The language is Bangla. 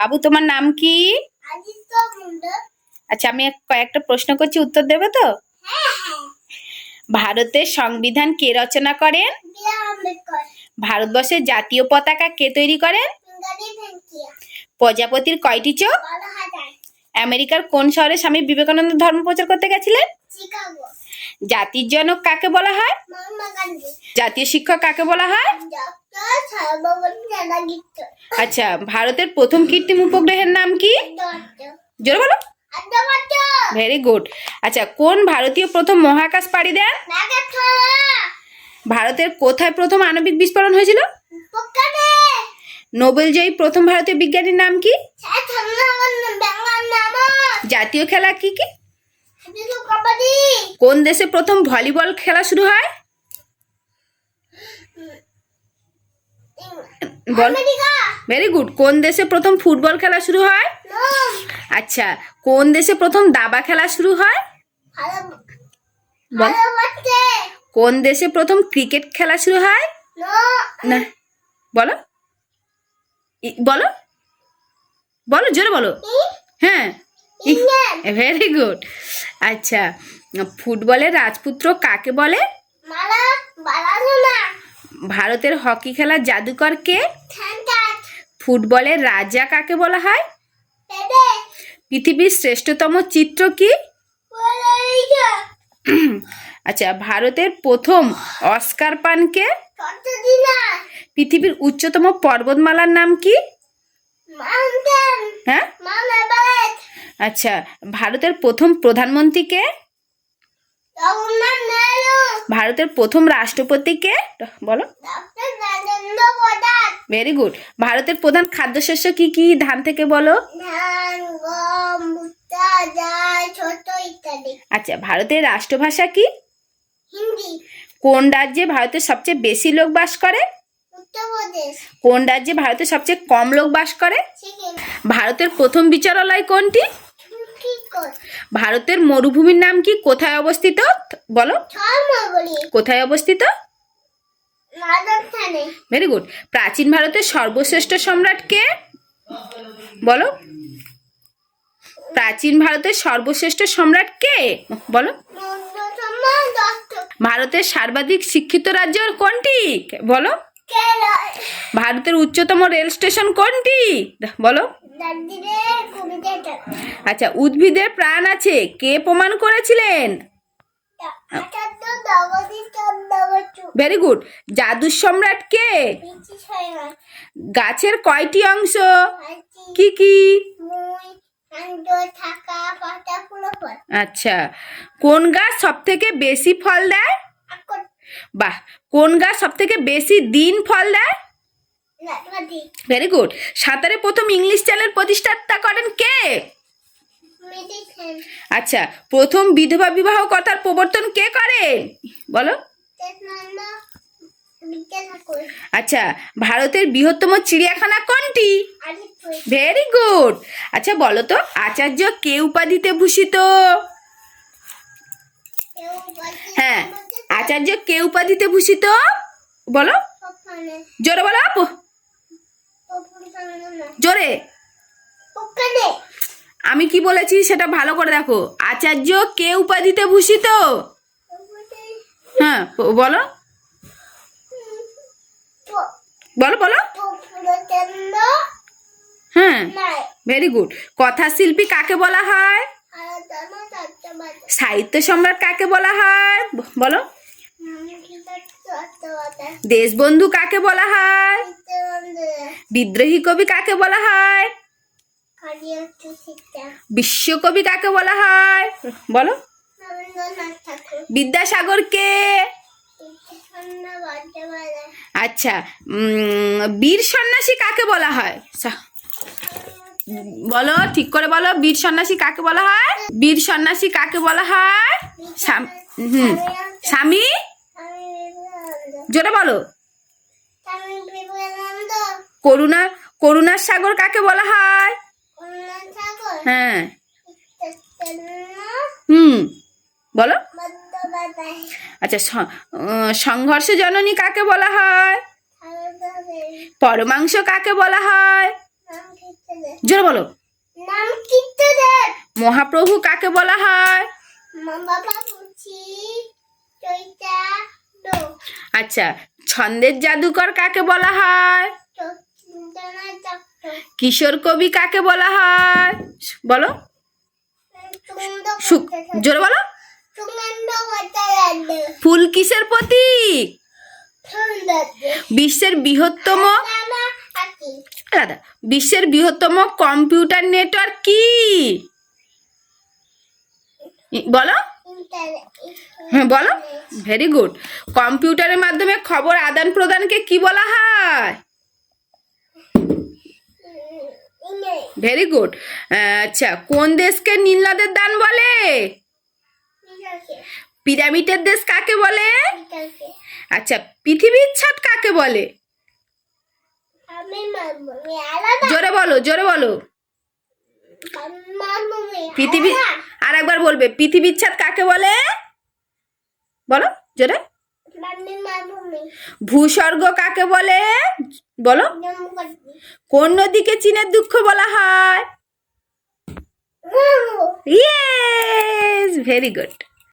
বাবু তোমার নাম কি? আচ্ছা আমি কয়েকটা প্রশ্ন করছি উত্তর দেবে তো? হ্যাঁ হ্যাঁ। ভারতের সংবিধান কে রচনা করেন? ভারতবর্ষের জাতীয় পতাকা কে তৈরি করেন? প্রজাপতির কয়টি চোখ? আমেরিকার কোন শহরে স্বামী বিবেকানন্দ ধর্ম প্রচার করতে গেছিলেন? জাতির জনক কাকে বলা হয়? জাতীয় শিক্ষক কাকে বলা হয়? আচ্ছা ভারতের প্রথম কৃত্রিম উপগ্রহের নাম কি? জোরে বলো। ভেরি গুড আচ্ছা কোন ভারতীয় প্রথম মহাকাশ পাড়ি দেন? ভারতের কোথায় প্রথম আণবিক বিস্ফোরণ হয়েছিল? নোবেলজয়ী প্রথম ভারতীয় বিজ্ঞানীর নাম কি? জাতীয় খেলা কি কি? কোন দেশে প্রথম ভলিবল খেলা শুরু হয়? বল। ভেরি গুড কোন দেশে প্রথম ফুটবল খেলা শুরু হয়? আচ্ছা কোন দেশে প্রথম দাবা খেলা শুরু হয়? বল। কোন দেশে প্রথম ক্রিকেট খেলা শুরু হয়? না। বলো। বলো। বলো জোরে বলো। হ্যাঁ। ভেরি গুড আচ্ছা ফুটবলের রাজপুত্র কাকে বলে? ভারতের হকি খেলার জাদুকর কে? ফুটবলের রাজা কাকে বলা হয়? পৃথিবীর শ্রেষ্ঠতম চিত্র কি? আচ্ছা ভারতের প্রথম অস্কার পানকে পৃথিবীর উচ্চতম পর্বতমালার নাম কি? হ্যাঁ? আচ্ছা ভারতের প্রথম প্রধানমন্ত্রীকে ভারতের প্রথম রাষ্ট্রপতিকে বলো। ডক্টর ভেরি গুড ভারতের প্রধান খাদ্যশস্য কি কি? ধান থেকে বলো। আচ্ছা ভারতের রাষ্ট্রভাষা কি? কোন রাজ্যে ভারতের সবচেয়ে বেশি লোক বাস করে? কোন রাজ্যে ভারতের সবচেয়ে কম লোক বাস করে? ভারতের প্রথম বিচারালয় কোনটি? ভারতের মরুভূমির নাম কি? কোথায় অবস্থিত? বলো। কোথায় অবস্থিত? ভেরি গুড প্রাচীন ভারতের সর্বশ্রেষ্ঠ সম্রাট কে? বলো। প্রাচীন ভারতের সর্বশ্রেষ্ঠ সম্রাট কে? বলো। ভারতের সর্বাধিক শিক্ষিত রাজ্য কোনটি? বলো। ভারতের উচ্চতম রেল স্টেশন কোনটি? বলো। আচ্ছা উদ্ভিদের প্রাণ আছে। কে প্রমাণ করেছিলেন? ভেরি গুড জাদুর সম্রাট কে? গাছের কয়টি অংশ? কি কি? আচ্ছা কোন গাছ সব থেকে বেশি ফল দেয়? বাহ কোন গাছ সব থেকে বেশি দিন ফল দেয়? ভেরি গুড সাঁতারে প্রথম ইংলিশ চ্যানেল প্রতিষ্ঠাতা করেন কে? আচ্ছা প্রথম বিধবা বিবাহ কথার প্রবর্তন কে করেন বলো। আচ্ছা ভারতের বৃহত্তম চিড়িয়াখানা কোনটি? ভেরি গুড আচ্ছা বলো তো আচার্য কে উপাধিতে ভূষিত? হ্যাঁ আচার্য কে উপাধিতে ভূষিত? বলো। জোরে বলো আপু। জোরে। আমি কি বলেছি সেটা ভালো করে দেখো। আচার্য কে উপাধিতে ভূষিত? হ্যাঁ বলো। বলো বলো। হ্যাঁ ভেরি গুড কথা শিল্পী কাকে বলা হয়? সাহিত্য সম্রাট কাকে বলা হয়? বলো। দেশবন্ধু কাকে বলা হয়? বিদ্রোহী কবি কাকে বলা হয়? বিশ্বকবি কাকে বলা হয়? বলো। বিদ্যাসাগর কে? আচ্ছা বীর সন্ন্যাসী কাকে বলা হয়? বলো ঠিক করে বলো বীর সন্ন্যাসী কাকে বলা হয়? বীর সন্ন্যাসী কাকে বলা হয়? স্বাম- হুম স্বামী? জোরে বলো। করুণা করুণার সাগর কাকে বলা হয়? হ্যাঁ। হুম বলো। আচ্ছা সংঘর্ষ জননী কাকে বলা হয়? পরমাংশ কাকে বলা হয়? জোরে বলো। মহাপ্রভু কাকে বলা হয়? আচ্ছা ছন্দের জাদুকর কাকে বলা হয়? কিশোর কবি কাকে বলা হয়? বলো। জোরে বলো। ফুল কিসের প্রতীক? বিশ্বের বৃহত্তম আলাদা বিশ্বের বৃহত্তম কম্পিউটার নেটওয়ার্ক কি? বলো। হ্যাঁ বলো। Very good. কম্পিউটারের মাধ্যমে খবর আদান প্রদানকে কি বলা হয়? ভেরি গুড আচ্ছা কোন দেশকে নীলনদের দান বলে? পিরামিডের দেশ কাকে বলে? আচ্ছা পৃথিবীর ছাদ কাকে বলে? জোরে বলো জোরে বলো। পৃথিবী আর একবার বলবে পৃথিবীর ছাদ কাকে বলে? বলো জোরে। ভূস্বর্গ কাকে বলে? বলো। কোন নদীকে চীনের দুঃখ বলা হয়? Yes very good